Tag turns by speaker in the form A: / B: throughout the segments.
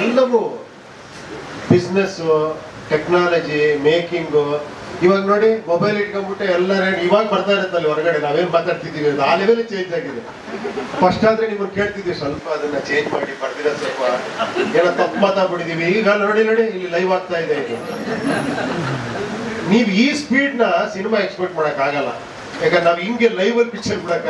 A: ಎಲ್ಲವೂ business technology making ಇವಾಗ ನೋಡಿ ಮೊಬೈಲ್ ಇಟ್ಕೊಂಡ್ಬಿಟ್ಟು ಎಲ್ಲರೇ ಇವಾಗ ಬರ್ತಾ ಇರುತ್ತಲ್ಲ ಹೊರಗಡೆ, ನಾವೇನ್ ಮಾತಾಡ್ತಿದ್ದೀವಿ ಅದು ಆ ಲೆವೆಲ್ ಚೇಂಜ್ ಆಗಿದೆ. ಫಸ್ಟ್ ಆದ್ರೆ ನಿಮ್ಮನ್ನ ಕೇಳ್ತಿದ್ವಿ ಸ್ವಲ್ಪ ಅದನ್ನ ಚೇಂಜ್ ಮಾಡಿ, ಬರ್ದಿರ ಸ್ವಲ್ಪ. ಏನೋ ತಪ್ಪು ಮಾತಾಡ್ಬಿಟ್ಟಿದೀವಿ ಈಗ ನೋಡಿ ನೋಡಿ, ಇಲ್ಲಿ ಲೈವ್ ಆಗ್ತಾ ಇದೆ ಇದು. ನೀವು ಈ ಸ್ಪೀಡ್ನ ಸಿನಿಮಾ ಎಕ್ಸ್ಪೆಕ್ಟ್ ಮಾಡಕ್ ಆಗಲ್ಲ ಯಾಕಂದ್ರೆ ನಾವು ಹಿಂಗೆ ಲೈವ್ ಅಲ್ಲಿ ಪಿಕ್ಚರ್ ಬಿಡಕ್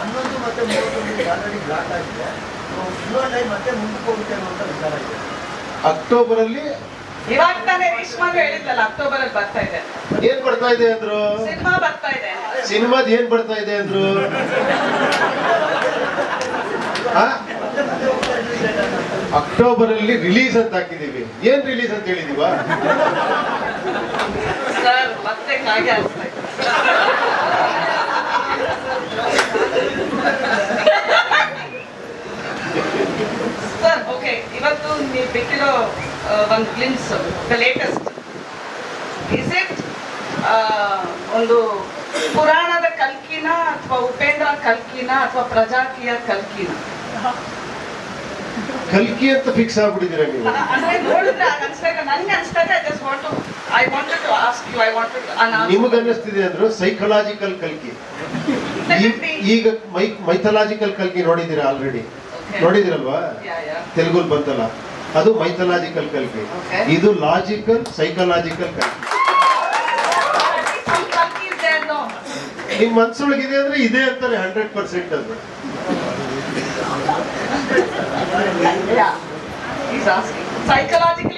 B: ಹನ್ನೊಂದು ಮತ್ತೆ ಮೂವತ್ತೊಂದು ಆಲ್ರೆಡಿ ಬ್ಲಾಕ್ ಆಗಿದೆ. ಲೈನ್ ಮತ್ತೆ ಮುಂದಕ್ಕೆ ಹೋಗುತ್ತೆ ಅನ್ನುವಂಥ ವಿಚಾರ ಇದೆ.
A: ಅಕ್ಟೋಬರ್ ಅಲ್ಲಿ
C: ಇವಾಗ ತಾನೇ ರೇಷ್ಮಾನು ಹೇಳಿದ್ಲಲ್ಲ ಅಕ್ಟೋಬರ್ ಅಲ್ಲಿ ಬರ್ತಾ ಇದೆ.
A: ಏನ್ ಬರ್ತಾ ಇದೆ ಅಂದ್ರು?
C: ಸಿನಿಮಾ ಬರ್ತಾ ಇದೆ.
A: ಸಿನಿಮಾದ ಏನ್ ಬರ್ತಾ ಇದೆ ಅಂದ್ರು? ಅಕ್ಟೋಬರ್ ಅಲ್ಲಿ ರಿಲೀಸ್ ಅಂತ ಹಾಕಿದೀವಿ. ಏನ್ ರಿಲೀಸ್ ಅಂತ ಹೇಳಿದೀವ?
C: ಸರ್ ಮತ್ತೆ ಕಾಗೆ ಆಡಿಸ್ತಾ ಇದೆ ಸರ್ ಓಕೆ ಇವತ್ತು ನೀವು ಬಿಟ್ಟಿರೋ ಒಂದು glimpse the latest is it ಒಂದು ಪುರಾಣದ ಕಲ್ಕಿನ ಅಥವಾ ಉಪೇಂದ್ರ ಕಲ್ಕಿನ ಅಥವಾ ಪ್ರಜಾತಿಯ ಕಲ್ಕಿನ?
A: ಕಲ್ಕಿ ಅಂತ ಫಿಕ್ಸ್ ಆಗ್ಬಿಟ್ಟಿದ್ದೀರಾ ನೀವು?
C: ಅಂದ್ರೆ ನೋಡಿದ್ರೆ ಆಗ ಅನ್ಸ್ದಾಗ ನನ್ಗೆ ಅನ್ಸ್ದಾಗ I just want to I wanted to ask you I wanted
A: ನಿಮಗೆ ಅನ್ನಿಸ್ತಿದೆ ಅಂದ್ರೆ ಸೈಕಲಾಜಿಕಲ್ ಕಲ್ಕಿ. ಈಗ ಮೈ ಮೈಥಲಾಜಿಕಲ್ ಕಲ್ಕಿ ನೋಡಿದ್ದೀರಾ ಆಲ್ರೆಡಿ ನೋಡಿದಿರಲ್ವಾ ತೆಲುಗು ಬಂತಲ್ಲ. ಅದು ಮೈಥಲಾಜಿಕಲ್ ಕಲ್ಕಿ ಇದು ಲಾಜಿಕಲ್ ಸೈಕಲಾಜಿಕಲ್
C: ಅನ್ನೋ
A: ನಿಮ್ ಮನ್ಸೊಳಗಿದೆ ಅಂದ್ರೆ ಇದೆ ಅಂತಾರೆ ಹಂಡ್ರೆಡ್ ಪರ್ಸೆಂಟ್ ಅದು.
C: ಸೈಕಲಾಜಿಕಲ್